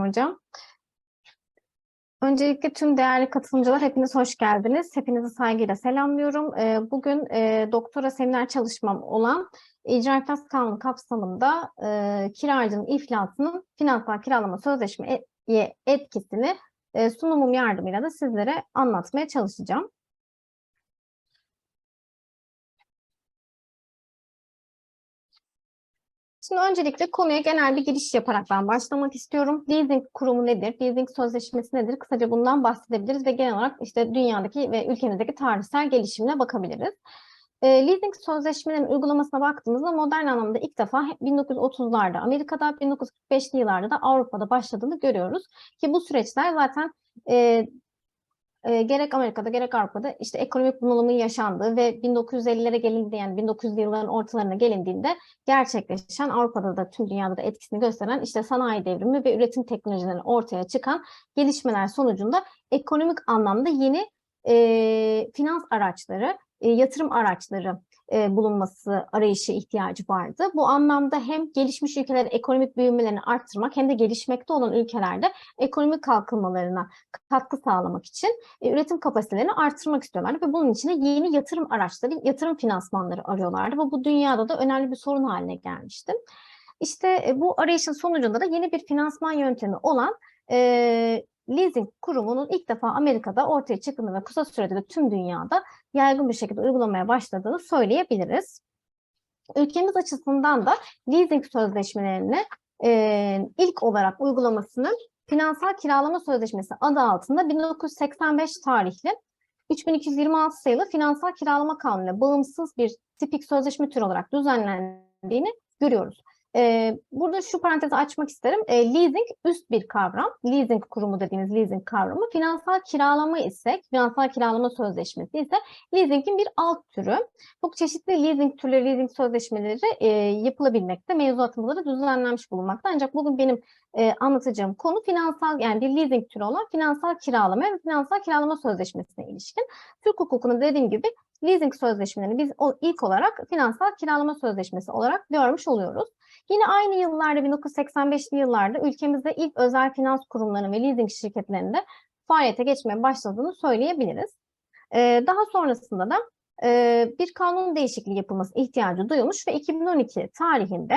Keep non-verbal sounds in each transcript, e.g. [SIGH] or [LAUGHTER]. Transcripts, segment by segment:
hocam. Öncelikle tüm değerli katılımcılar hepiniz hoş geldiniz. Hepinizi saygıyla selamlıyorum. Ee, Bugün e, doktora seminer çalışmam olan İcra İflas Kanunu kapsamında e, kiracının iflasının finansal kiralama sözleşmeye etkisini e, sunumum yardımıyla da sizlere anlatmaya çalışacağım. Şimdi öncelikle konuya genel bir giriş yaparak ben başlamak istiyorum. Leasing kurumu nedir? Leasing sözleşmesi nedir? Kısaca bundan bahsedebiliriz ve genel olarak işte dünyadaki ve ülkemizdeki tarihsel gelişimine bakabiliriz. E, leasing sözleşmelerinin uygulamasına baktığımızda modern anlamda ilk defa 1930'larda Amerika'da, 1945'li yıllarda da Avrupa'da başladığını görüyoruz. Ki bu süreçler zaten e, e, gerek Amerika'da gerek Avrupa'da işte ekonomik bunalımın yaşandığı ve 1950'lere gelindiğinde yani 1900'lü yılların ortalarına gelindiğinde gerçekleşen Avrupa'da da tüm dünyada da etkisini gösteren işte sanayi devrimi ve üretim teknolojilerinin ortaya çıkan gelişmeler sonucunda ekonomik anlamda yeni e, finans araçları, e, yatırım araçları e, bulunması arayışı ihtiyacı vardı. Bu anlamda hem gelişmiş ülkeler ekonomik büyümelerini arttırmak hem de gelişmekte olan ülkelerde ekonomik kalkınmalarına katkı sağlamak için e, üretim kapasitelerini arttırmak istiyorlardı ve bunun için de yeni yatırım araçları, yatırım finansmanları arıyorlardı ve bu dünyada da önemli bir sorun haline gelmişti. İşte e, bu arayışın sonucunda da yeni bir finansman yöntemi olan e, leasing kurumunun ilk defa Amerika'da ortaya çıktığını ve kısa sürede de tüm dünyada yaygın bir şekilde uygulamaya başladığını söyleyebiliriz. Ülkemiz açısından da leasing sözleşmelerini e, ilk olarak uygulamasının Finansal Kiralama Sözleşmesi adı altında 1985 tarihli 3226 sayılı Finansal Kiralama Kanunu bağımsız bir tipik sözleşme türü olarak düzenlendiğini görüyoruz. Ee, burada şu parantezi açmak isterim. Ee, leasing üst bir kavram. Leasing kurumu dediğimiz leasing kavramı. Finansal kiralama ise, finansal kiralama sözleşmesi ise leasingin bir alt türü. Çok çeşitli leasing türleri, leasing sözleşmeleri e, yapılabilmekte, mevzuatımızda da düzenlenmiş bulunmakta. Ancak bugün benim e, anlatacağım konu finansal, yani bir leasing türü olan finansal kiralama ve finansal kiralama sözleşmesine ilişkin. Türk hukukunu dediğim gibi leasing sözleşmelerini biz ilk olarak finansal kiralama sözleşmesi olarak görmüş oluyoruz. Yine aynı yıllarda 1985'li yıllarda ülkemizde ilk özel finans kurumlarının ve leasing şirketlerinde faaliyete geçmeye başladığını söyleyebiliriz. Ee, daha sonrasında da e, bir kanun değişikliği yapılması ihtiyacı duyulmuş ve 2012 tarihinde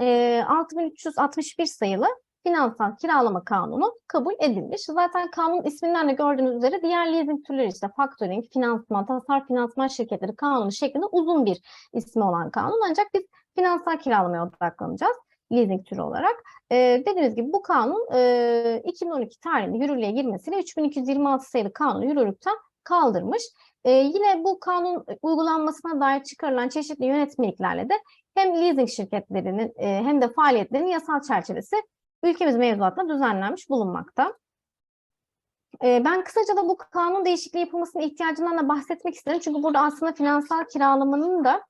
e, 6361 sayılı finansal kiralama kanunu kabul edilmiş. Zaten kanun isminden de gördüğünüz üzere diğer leasing türleri işte factoring, finansman, tasarruf finansman şirketleri kanunu şeklinde uzun bir ismi olan kanun. Ancak biz finansal kiralamaya odaklanacağız leasing türü olarak. Ee, dediğimiz gibi bu kanun e, 2012 tarihinde yürürlüğe girmesiyle 3226 sayılı kanunu yürürlükten kaldırmış. Ee, yine bu kanun uygulanmasına dair çıkarılan çeşitli yönetmeliklerle de hem leasing şirketlerinin e, hem de faaliyetlerinin yasal çerçevesi ülkemiz mevzuatında düzenlenmiş bulunmakta. Ee, ben kısaca da bu kanun değişikliği yapılmasının ihtiyacından da bahsetmek isterim. Çünkü burada aslında finansal kiralamanın da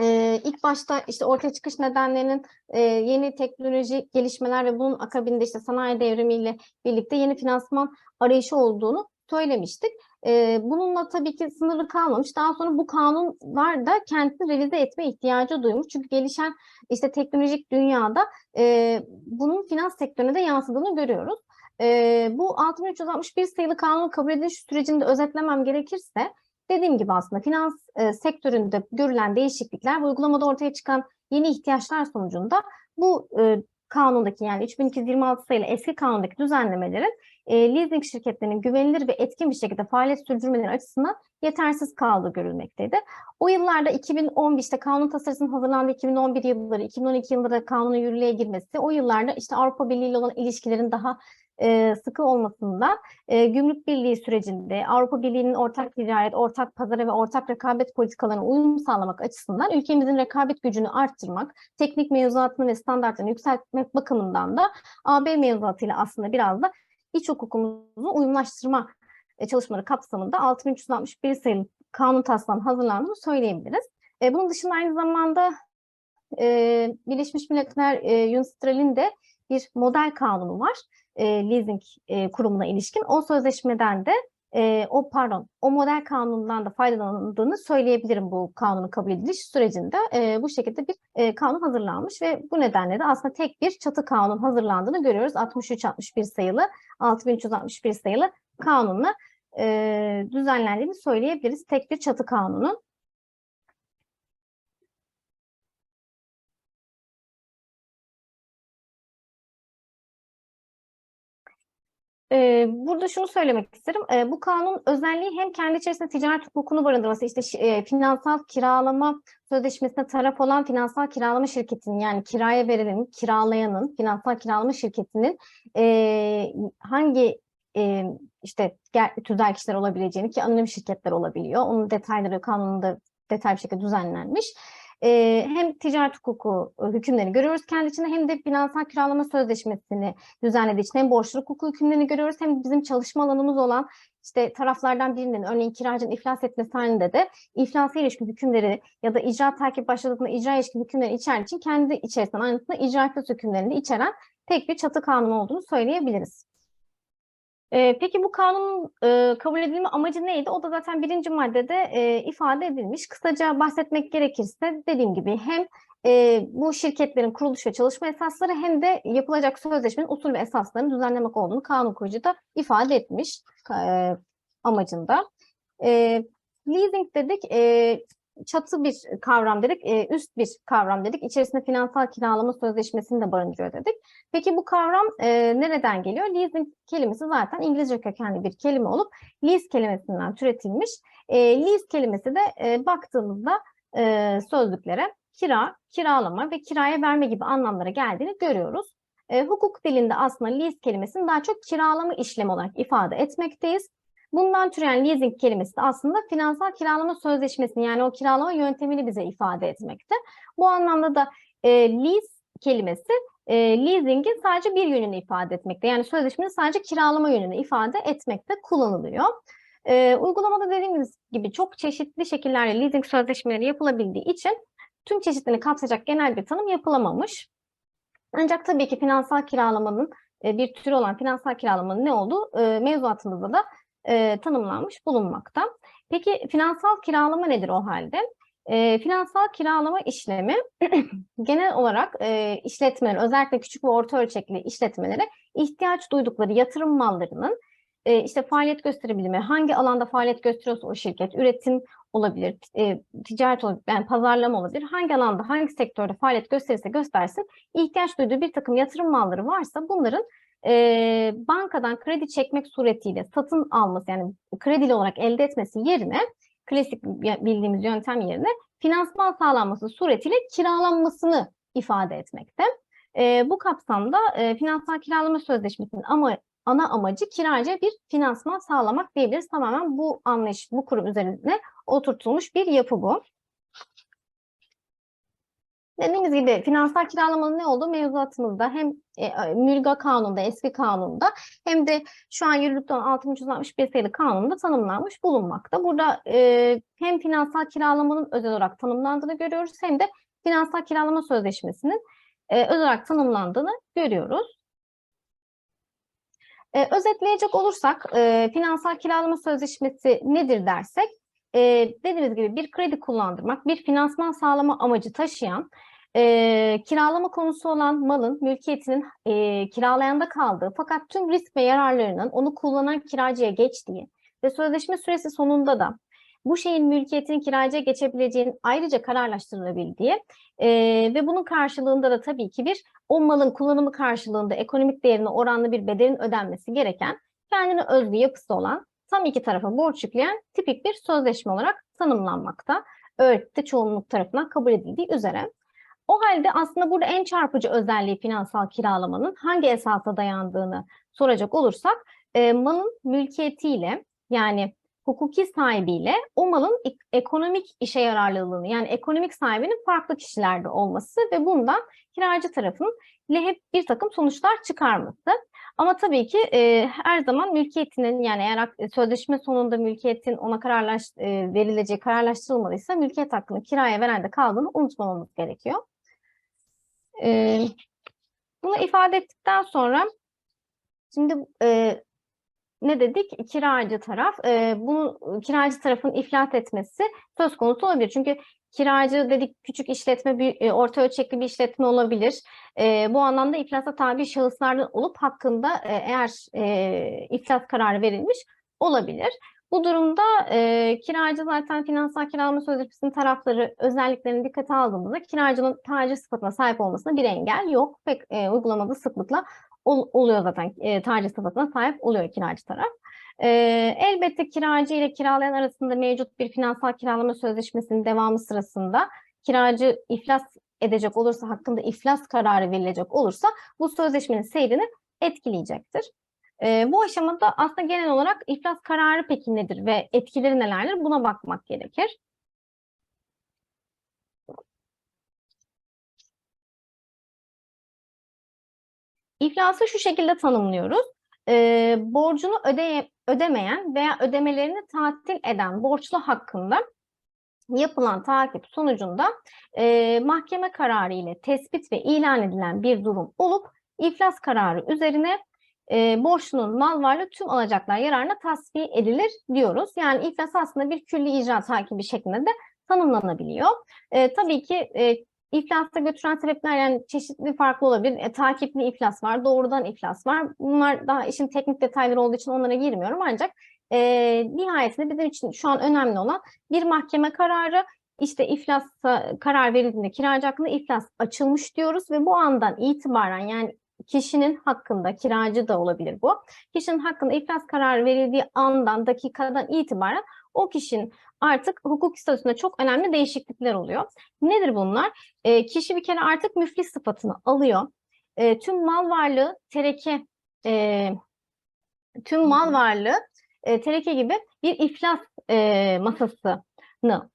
e, ilk başta işte ortaya çıkış nedenlerinin e, yeni teknolojik gelişmeler ve bunun akabinde işte sanayi devrimiyle birlikte yeni finansman arayışı olduğunu söylemiştik. E, bununla tabii ki sınırlı kalmamış. Daha sonra bu kanunlar da kendini revize etme ihtiyacı duymuş. Çünkü gelişen işte teknolojik dünyada e, bunun finans sektörüne de yansıdığını görüyoruz. E, bu 6361 sayılı kanun kabul ediliş sürecinde özetlemem gerekirse dediğim gibi aslında finans e, sektöründe görülen değişiklikler ve uygulamada ortaya çıkan yeni ihtiyaçlar sonucunda bu e, kanundaki yani 3226 sayılı eski kanundaki düzenlemelerin e, leasing şirketlerinin güvenilir ve etkin bir şekilde faaliyet sürdürmeleri açısından yetersiz kaldığı görülmekteydi. O yıllarda 2011'te kanun tasarısının hazırlandığı 2011 yılları, 2012 yılında kanunun yürürlüğe girmesi, o yıllarda işte Avrupa Birliği ile olan ilişkilerin daha e, sıkı olmasında e, gümrük birliği sürecinde Avrupa Birliği'nin ortak ticaret, ortak pazara ve ortak rekabet politikalarına uyum sağlamak açısından ülkemizin rekabet gücünü arttırmak, teknik mevzuatını ve standartlarını yükseltmek bakımından da AB mevzuatıyla aslında biraz da iç hukukumuzu uyumlaştırma çalışmaları kapsamında 6361 sayılı kanun taslağının hazırlandığını söyleyebiliriz. E, bunun dışında aynı zamanda e, Birleşmiş Milletler e, UNSTRAL'in de bir model kanunu var e, leasing e, kurumuna ilişkin. O sözleşmeden de e, o pardon o model kanunundan da faydalandığını söyleyebilirim bu kanunun kabul ediliş sürecinde. E, bu şekilde bir e, kanun hazırlanmış ve bu nedenle de aslında tek bir çatı kanun hazırlandığını görüyoruz. 63-61 sayılı 6361 sayılı kanunla e, düzenlendiğini söyleyebiliriz. Tek bir çatı kanunun. Ee, Burada şunu söylemek isterim. Ee, Bu kanun özelliği hem kendi içerisinde ticaret hukukunu barındırması, işte e, finansal kiralama sözleşmesine taraf olan finansal kiralama şirketinin yani kiraya verilenin, kiralayanın, finansal kiralama şirketinin e, hangi e, işte tüzel kişiler olabileceğini ki anonim şirketler olabiliyor. Onun detayları kanununda detaylı bir şekilde düzenlenmiş. Ee, hem ticaret hukuku e, hükümlerini görüyoruz kendi içinde hem de finansal kiralama sözleşmesini düzenlediği için hem borçluluk hukuku hükümlerini görüyoruz hem bizim çalışma alanımız olan işte taraflardan birinin örneğin kiracının iflas etmesi halinde de iflasa ilişkin hükümleri ya da icra takip başladığında icra ilişkin hükümleri içerdiği için kendi içerisinden aynısında icra hükümlerini içeren tek bir çatı kanunu olduğunu söyleyebiliriz. Ee, peki bu kanunun e, kabul edilme amacı neydi? O da zaten birinci maddede e, ifade edilmiş. Kısaca bahsetmek gerekirse dediğim gibi hem e, bu şirketlerin kuruluş ve çalışma esasları hem de yapılacak sözleşmenin usul ve esaslarını düzenlemek olduğunu kanun koyucu da ifade etmiş amacında. E, leasing dedik, çatı bir kavram dedik, e, üst bir kavram dedik. İçerisinde finansal kiralama sözleşmesini de barındırıyor dedik. Peki bu kavram e, nereden geliyor? Leasing kelimesi zaten İngilizce kökenli bir kelime olup lease kelimesinden türetilmiş. E, lease kelimesi de baktığımızda sözlüklere kira, kiralama ve kiraya verme gibi anlamlara geldiğini görüyoruz. Hukuk dilinde aslında lease kelimesini daha çok kiralama işlemi olarak ifade etmekteyiz. Bundan türeyen leasing kelimesi de aslında finansal kiralama sözleşmesini yani o kiralama yöntemini bize ifade etmekte. Bu anlamda da e, lease kelimesi e, leasingin sadece bir yönünü ifade etmekte. Yani sözleşmenin sadece kiralama yönünü ifade etmekte kullanılıyor. E, uygulamada dediğimiz gibi çok çeşitli şekillerle leasing sözleşmeleri yapılabildiği için tüm çeşitlerini kapsayacak genel bir tanım yapılamamış. Ancak tabii ki finansal kiralamanın e, bir türü olan finansal kiralamanın ne olduğu e, mevzuatımızda da e, tanımlanmış bulunmakta. Peki finansal kiralama nedir o halde? E, finansal kiralama işlemi [CLEARS THROAT] genel olarak e, işletmeler, özellikle küçük ve orta ölçekli işletmelere ihtiyaç duydukları yatırım mallarının e, işte faaliyet gösterebilme, hangi alanda faaliyet gösteriyorsa o şirket, üretim olabilir, e, ticaret olabilir, yani pazarlama olabilir, hangi alanda, hangi sektörde faaliyet gösterirse göstersin, ihtiyaç duyduğu bir takım yatırım malları varsa bunların e, bankadan kredi çekmek suretiyle satın alması yani kredili olarak elde etmesi yerine klasik bildiğimiz yöntem yerine finansman sağlanması suretiyle kiralanmasını ifade etmekte. E, bu kapsamda e, finansal kiralama sözleşmesinin ama ana amacı kiracıya bir finansman sağlamak diyebiliriz. Tamamen bu anlayış, bu kurum üzerine oturtulmuş bir yapı bu. Dediğimiz gibi finansal kiralamanın ne olduğu mevzuatımızda hem e, mülga kanununda, eski kanunda hem de şu an yürürlükte olan 6361 sayılı kanununda tanımlanmış bulunmakta. Burada e, hem finansal kiralamanın özel olarak tanımlandığını görüyoruz hem de finansal kiralama sözleşmesinin e, özel olarak tanımlandığını görüyoruz. Özetleyecek olursak finansal kiralama sözleşmesi nedir dersek e, dediğimiz gibi bir kredi kullandırmak, bir finansman sağlama amacı taşıyan, e, kiralama konusu olan malın mülkiyetinin e, kiralayanda kaldığı fakat tüm risk ve yararlarının onu kullanan kiracıya geçtiği ve sözleşme süresi sonunda da bu şeyin mülkiyetinin kiracıya geçebileceğinin ayrıca kararlaştırılabildiği e, ve bunun karşılığında da tabii ki bir o malın kullanımı karşılığında ekonomik değerine oranlı bir bedelin ödenmesi gereken kendine özgü yapısı olan tam iki tarafa borç yükleyen tipik bir sözleşme olarak tanımlanmakta. Öğretide çoğunluk tarafından kabul edildiği üzere. O halde aslında burada en çarpıcı özelliği finansal kiralamanın hangi esasa dayandığını soracak olursak e, malın mülkiyetiyle yani hukuki sahibiyle o malın ekonomik işe yararlılığını yani ekonomik sahibinin farklı kişilerde olması ve bundan kiracı tarafının hep bir takım sonuçlar çıkarması. Ama tabii ki e, her zaman mülkiyetinin yani eğer sözleşme sonunda mülkiyetin ona kararlaş, e, verileceği kararlaştırılmalıysa mülkiyet hakkını kiraya veren de kaldığını unutmamamız gerekiyor. E, bunu ifade ettikten sonra şimdi e, ne dedik? Kiracı taraf. E, bu kiracı tarafın iflas etmesi söz konusu olabilir. Çünkü kiracı dedik küçük işletme, bir, e, orta ölçekli bir işletme olabilir. E, bu anlamda iflasa tabi şahıslardan olup hakkında e, eğer e, iflas kararı verilmiş olabilir. Bu durumda e, kiracı zaten finansal kiralama sözleşmesinin tarafları özelliklerini dikkate aldığımızda kiracının tacir sıfatına sahip olmasına bir engel yok. Pek e, uygulamada sıklıkla ol, oluyor zaten e, tacir sıfatına sahip oluyor kiracı taraf. E, elbette kiracı ile kiralayan arasında mevcut bir finansal kiralama sözleşmesinin devamı sırasında kiracı iflas edecek olursa, hakkında iflas kararı verilecek olursa bu sözleşmenin seyrini etkileyecektir. E, bu aşamada aslında genel olarak iflas kararı peki nedir ve etkileri nelerdir buna bakmak gerekir. İflası şu şekilde tanımlıyoruz. E, borcunu ödeye, ödemeyen veya ödemelerini tatil eden borçlu hakkında yapılan takip sonucunda e, mahkeme kararı ile tespit ve ilan edilen bir durum olup iflas kararı üzerine e, borçlunun mal varlığı tüm alacaklar yararına tasfiye edilir diyoruz. Yani iflas aslında bir külli icra takibi şeklinde de tanımlanabiliyor. E, tabii ki e, iflasta götüren sebepler yani çeşitli farklı olabilir. E, takipli iflas var, doğrudan iflas var. Bunlar daha işin teknik detayları olduğu için onlara girmiyorum ancak e, nihayetinde bizim için şu an önemli olan bir mahkeme kararı işte iflas karar verildiğinde kiracı hakkında iflas açılmış diyoruz ve bu andan itibaren yani kişinin hakkında, kiracı da olabilir bu, kişinin hakkında iflas kararı verildiği andan, dakikadan itibaren o kişinin artık hukuk statüsünde çok önemli değişiklikler oluyor. Nedir bunlar? E, kişi bir kere artık müflis sıfatını alıyor. E, tüm mal varlığı tereke, e, tüm mal varlığı e, tereke gibi bir iflas e, masası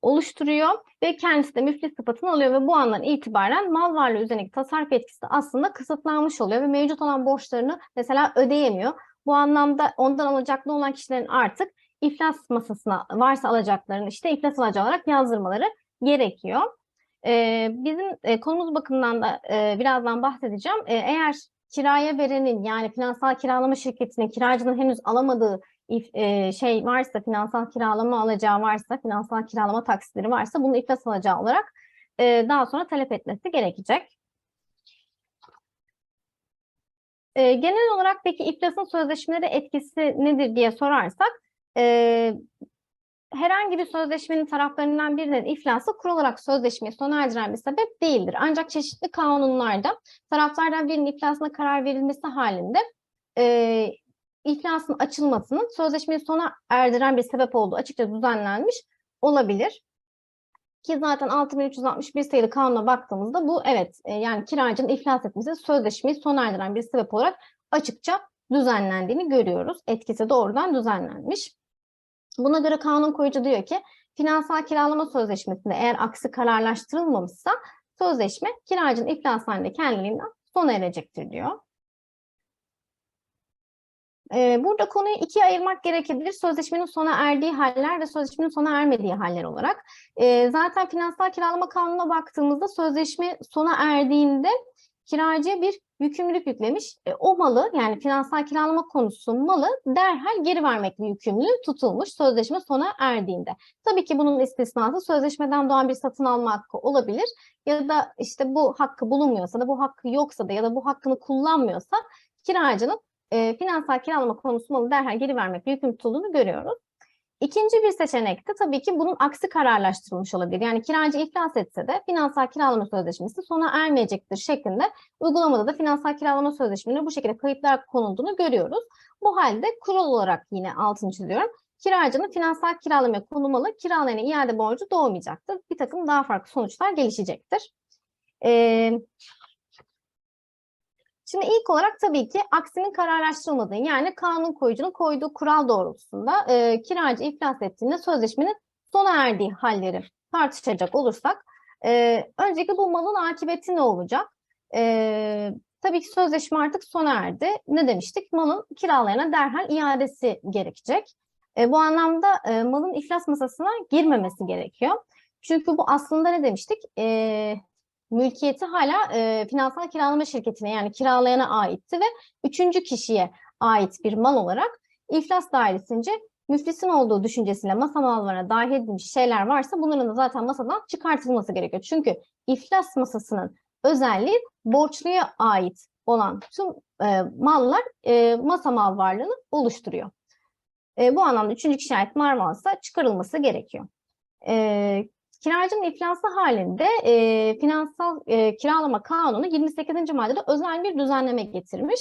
oluşturuyor ve kendisi de müflis sıfatını alıyor ve bu andan itibaren mal varlığı üzerindeki tasarruf etkisi de aslında kısıtlanmış oluyor ve mevcut olan borçlarını mesela ödeyemiyor. Bu anlamda ondan alacaklı olan kişilerin artık iflas masasına varsa alacaklarını işte iflas alacak olarak yazdırmaları gerekiyor. Ee, bizim e, konumuz bakımından da e, birazdan bahsedeceğim. E, eğer kiraya verenin yani finansal kiralama şirketinin kiracının henüz alamadığı e, şey varsa, finansal kiralama alacağı varsa, finansal kiralama taksitleri varsa bunu iflas alacağı olarak e, daha sonra talep etmesi gerekecek. E, genel olarak peki iflasın sözleşmelere etkisi nedir diye sorarsak, herhangi bir sözleşmenin taraflarından birinin iflası kural olarak sözleşmeyi sona erdiren bir sebep değildir. Ancak çeşitli kanunlarda taraflardan birinin iflasına karar verilmesi halinde e, iflasın açılmasının sözleşmeyi sona erdiren bir sebep olduğu açıkça düzenlenmiş olabilir. Ki zaten 6361 sayılı kanuna baktığımızda bu evet e, yani kiracının iflas etmesi sözleşmeyi sona erdiren bir sebep olarak açıkça düzenlendiğini görüyoruz. Etkisi doğrudan düzenlenmiş. Buna göre kanun koyucu diyor ki finansal kiralama sözleşmesinde eğer aksi kararlaştırılmamışsa sözleşme kiracının iflas halinde kendiliğinden sona erecektir diyor. Burada konuyu ikiye ayırmak gerekebilir. Sözleşmenin sona erdiği haller ve sözleşmenin sona ermediği haller olarak. Zaten finansal kiralama kanununa baktığımızda sözleşme sona erdiğinde kiracıya bir yükümlülük yüklemiş. O malı yani finansal kiralama konusu malı derhal geri vermekle yükümlü tutulmuş sözleşme sona erdiğinde. Tabii ki bunun istisnası sözleşmeden doğan bir satın alma hakkı olabilir ya da işte bu hakkı bulunmuyorsa da bu hakkı yoksa da ya da bu hakkını kullanmıyorsa kiracının e, finansal kiralama konusu malı derhal geri vermek yüküm tutulduğunu görüyoruz. İkinci bir seçenek de tabii ki bunun aksi kararlaştırılmış olabilir. Yani kiracı iflas etse de finansal kiralama sözleşmesi sona ermeyecektir şeklinde uygulamada da finansal kiralama sözleşmelerine bu şekilde kayıtlar konulduğunu görüyoruz. Bu halde kural olarak yine altını çiziyorum. Kiracının finansal kiralamaya konulmalı, kiralayana iade borcu doğmayacaktır. Bir takım daha farklı sonuçlar gelişecektir. Ee, Şimdi ilk olarak tabii ki aksinin kararlaştırılmadığı yani kanun koyucunun koyduğu kural doğrultusunda e, kiracı iflas ettiğinde sözleşmenin sona erdiği halleri tartışacak olursak e, önceki bu malın akıbeti ne olacak? E, tabii ki sözleşme artık sona erdi. Ne demiştik? Malın kiralayana derhal iadesi gerekecek. E, bu anlamda e, malın iflas masasına girmemesi gerekiyor. Çünkü bu aslında ne demiştik? E, mülkiyeti hala e, finansal kiralama şirketine yani kiralayana aitti ve üçüncü kişiye ait bir mal olarak iflas dairesince müflisin olduğu düşüncesiyle masa mallarına dahil edilmiş şeyler varsa bunların da zaten masadan çıkartılması gerekiyor. Çünkü iflas masasının özelliği borçluya ait olan tüm e, mallar e, masa mal varlığını oluşturuyor. E, bu anlamda üçüncü kişiye ait mal varsa çıkarılması gerekiyor. E, kiracının iflası halinde e, finansal e, kiralama kanunu 28. maddede özel bir düzenleme getirmiş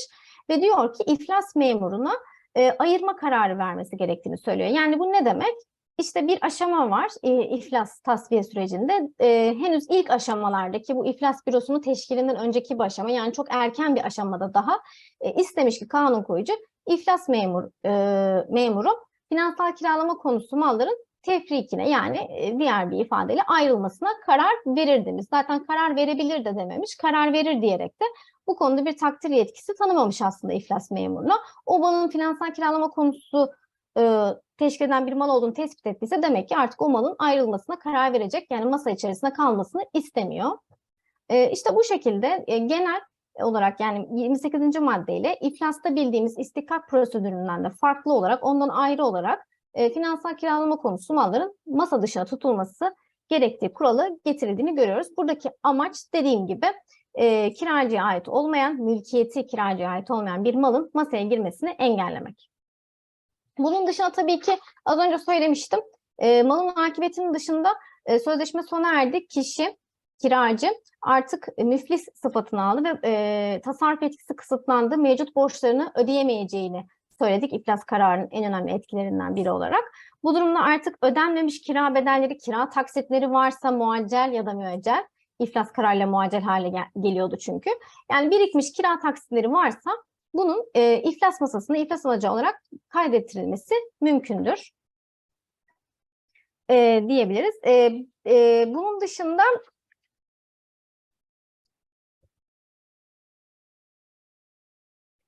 ve diyor ki iflas memuruna e, ayırma kararı vermesi gerektiğini söylüyor. Yani bu ne demek? İşte bir aşama var e, iflas tasfiye sürecinde. E, henüz ilk aşamalardaki bu iflas bürosunun teşkilinden önceki bir aşama yani çok erken bir aşamada daha e, istemiş ki kanun koyucu iflas memur e, memuru finansal kiralama konusu malların tefrikine yani diğer bir ifadeyle ayrılmasına karar verir. Zaten karar verebilir de dememiş, karar verir diyerek de bu konuda bir takdir yetkisi tanımamış aslında iflas memuruna. O malın finansal kiralama konusu e, teşkil eden bir mal olduğunu tespit ettiyse demek ki artık o malın ayrılmasına karar verecek. Yani masa içerisinde kalmasını istemiyor. E, işte bu şekilde e, genel olarak yani 28. maddeyle iflasta bildiğimiz istikak prosedüründen de farklı olarak ondan ayrı olarak e, finansal kiralama konusu malların masa dışına tutulması gerektiği kuralı getirildiğini görüyoruz. Buradaki amaç dediğim gibi e, kiracıya ait olmayan, mülkiyeti kiracıya ait olmayan bir malın masaya girmesini engellemek. Bunun dışında tabii ki az önce söylemiştim, e, malın akıbetinin dışında e, sözleşme sona erdi. Kişi, kiracı artık müflis sıfatını aldı ve e, tasarruf etkisi kısıtlandı. Mevcut borçlarını ödeyemeyeceğini söyledik iflas kararının en önemli etkilerinden biri olarak. Bu durumda artık ödenmemiş kira bedelleri, kira taksitleri varsa muaccel ya da müeccel, iflas kararıyla muaccel hale gel- geliyordu çünkü. Yani birikmiş kira taksitleri varsa bunun e, iflas masasına iflas alacağı olarak kaydettirilmesi mümkündür e, diyebiliriz. E, e, bunun dışında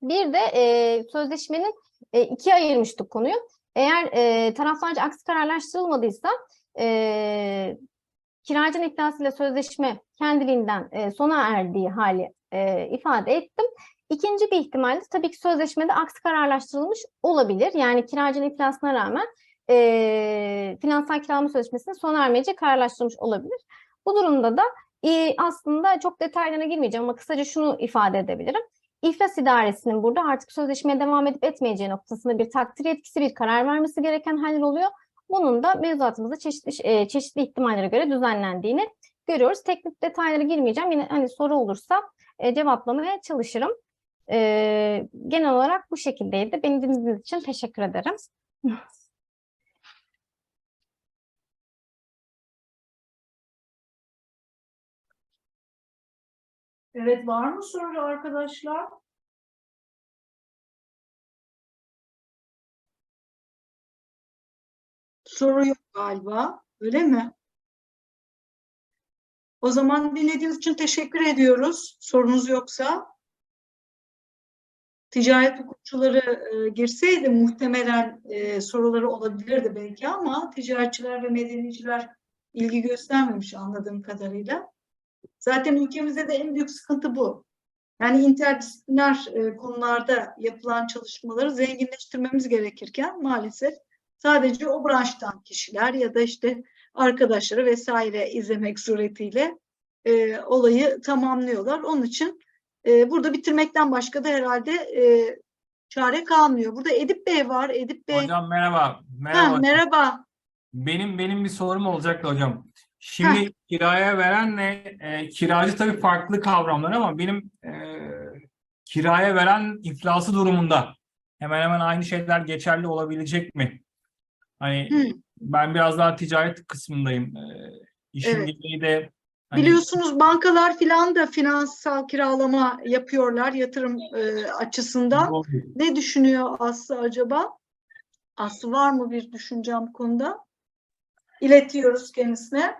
bir de e, sözleşmenin e, ikiye ayırmıştık konuyu. Eğer e, taraflarca aksi kararlaştırılmadıysa e, kiracının iflasıyla sözleşme kendiliğinden e, sona erdiği hali e, ifade ettim. İkinci bir ihtimalle tabii ki sözleşmede aksi kararlaştırılmış olabilir. Yani kiracının iflasına rağmen e, finansal kiralama sözleşmesinin sona ermeyeceği kararlaştırılmış olabilir. Bu durumda da e, aslında çok detaylarına girmeyeceğim ama kısaca şunu ifade edebilirim. İflas idaresinin burada artık sözleşmeye devam edip etmeyeceği noktasında bir takdir yetkisi, bir karar vermesi gereken haller oluyor. Bunun da mevzuatımızda çeşitli e, çeşitli ihtimallere göre düzenlendiğini görüyoruz. Teknik detaylara girmeyeceğim. Yine hani soru olursa e, cevaplamaya çalışırım. E, genel olarak bu şekildeydi. Beni dinlediğiniz için teşekkür ederim. [LAUGHS] Evet, var mı soru arkadaşlar? Soru yok galiba, öyle mi? O zaman dinlediğiniz için teşekkür ediyoruz. Sorunuz yoksa. Ticaret hukukçuları e, girseydi muhtemelen e, soruları olabilirdi belki ama ticaretçiler ve medeniciler ilgi göstermemiş anladığım kadarıyla. Zaten ülkemizde de en büyük sıkıntı bu. Yani interdisipliner e, konularda yapılan çalışmaları zenginleştirmemiz gerekirken maalesef sadece o branştan kişiler ya da işte arkadaşları vesaire izlemek suretiyle e, olayı tamamlıyorlar. Onun için e, burada bitirmekten başka da herhalde e, çare kalmıyor. Burada Edip Bey var. Edip Bey. Hocam merhaba. Ha, Merhaba. merhaba. Benim benim bir sorum olacaktı hocam. Şimdi kiraya verenle e, kiracı tabii farklı kavramlar ama benim e, kiraya veren iflası durumunda hemen hemen aynı şeyler geçerli olabilecek mi? Hani Hı. ben biraz daha ticaret kısmındayım. E, işin Evet. gereği de hani Biliyorsunuz bankalar filan da finansal kiralama yapıyorlar yatırım e, açısından. Ne düşünüyor Aslı acaba? Aslı var mı bir düşüncem konuda? İletiyoruz kendisine.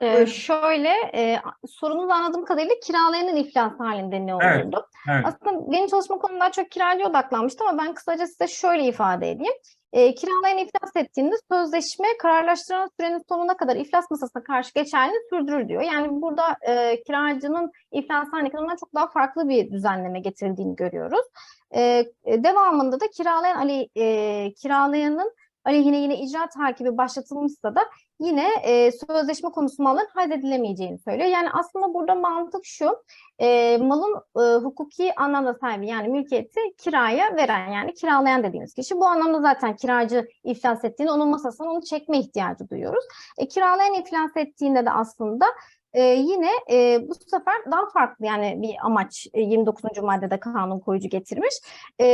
Ee, şöyle e, sorunuzu anladığım kadarıyla kiralayanın iflas halinde ne Evet. olurdu? evet. Aslında benim çalışma konum daha çok kiracıya odaklanmıştı ama ben kısaca size şöyle ifade edeyim. E, kiralayan iflas ettiğinde sözleşme kararlaştıran sürenin sonuna kadar iflas masasına karşı geçerliliğini sürdürür diyor. Yani burada e, kiracının iflas hanekanından çok daha farklı bir düzenleme getirildiğini görüyoruz. E, e, devamında da kiralayan Ali e, kiralayanın aleyhine yine icra takibi başlatılmışsa da yine e, sözleşme konusu malların halledilemeyeceğini söylüyor. Yani aslında burada mantık şu, e, malın e, hukuki anlamda sahibi yani mülkiyeti kiraya veren yani kiralayan dediğimiz kişi. Bu anlamda zaten kiracı iflas ettiğinde onun masasına onu çekme ihtiyacı duyuyoruz. E, kiralayan iflas ettiğinde de aslında e, yine e, bu sefer daha farklı yani bir amaç e, 29. maddede kanun koyucu getirmiş. E,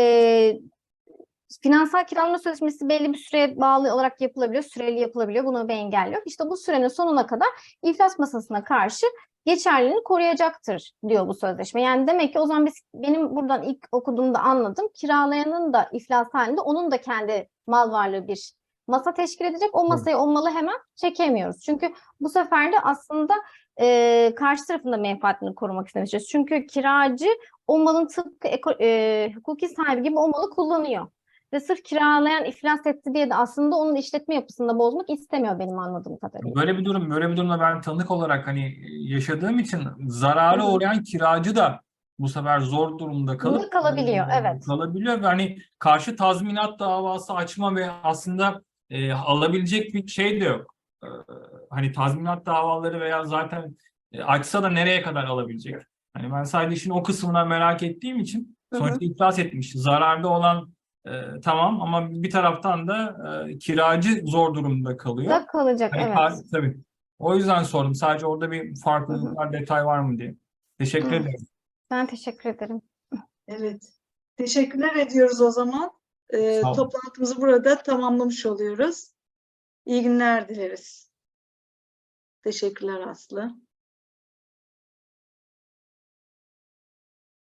Finansal kiralama sözleşmesi belli bir süreye bağlı olarak yapılabiliyor, süreli yapılabiliyor. Bunu bir engel yok. İşte bu sürenin sonuna kadar iflas masasına karşı geçerliliğini koruyacaktır diyor bu sözleşme. Yani demek ki o zaman biz benim buradan ilk okuduğumda anladım. Kiralayanın da iflas halinde onun da kendi mal varlığı bir masa teşkil edecek. O masaya o malı hemen çekemiyoruz. Çünkü bu sefer de aslında e, karşı tarafında menfaatini korumak istemişiz. Çünkü kiracı o malın tıpkı eko- e, hukuki sahibi gibi o malı kullanıyor. Ve sırf kiralayan iflas etti diye de aslında onun işletme yapısında bozmak istemiyor benim anladığım kadarıyla. Böyle bir durum, böyle bir durumda ben tanık olarak hani yaşadığım için zarara uğrayan kiracı da bu sefer zor durumda kalıp Bunda kalabiliyor, evet. kalabiliyor ve hani karşı tazminat davası açma ve aslında e, alabilecek bir şey de yok. E, hani tazminat davaları veya zaten e, açsa da nereye kadar alabilecek? Hani ben sadece işin o kısmına merak ettiğim için sonuçta iflas etmiş. Zararda olan e, tamam ama bir taraftan da e, kiracı zor durumda kalıyor. Da kalacak Hani evet. tabii. O yüzden sordum. Sadece orada bir farklılık var, detay var mı diye. Teşekkür Hı. ederim. Ben teşekkür ederim. Evet. Teşekkürler ediyoruz o zaman. Ee, Sağ olun. toplantımızı burada tamamlamış oluyoruz. İyi günler dileriz. Teşekkürler Aslı.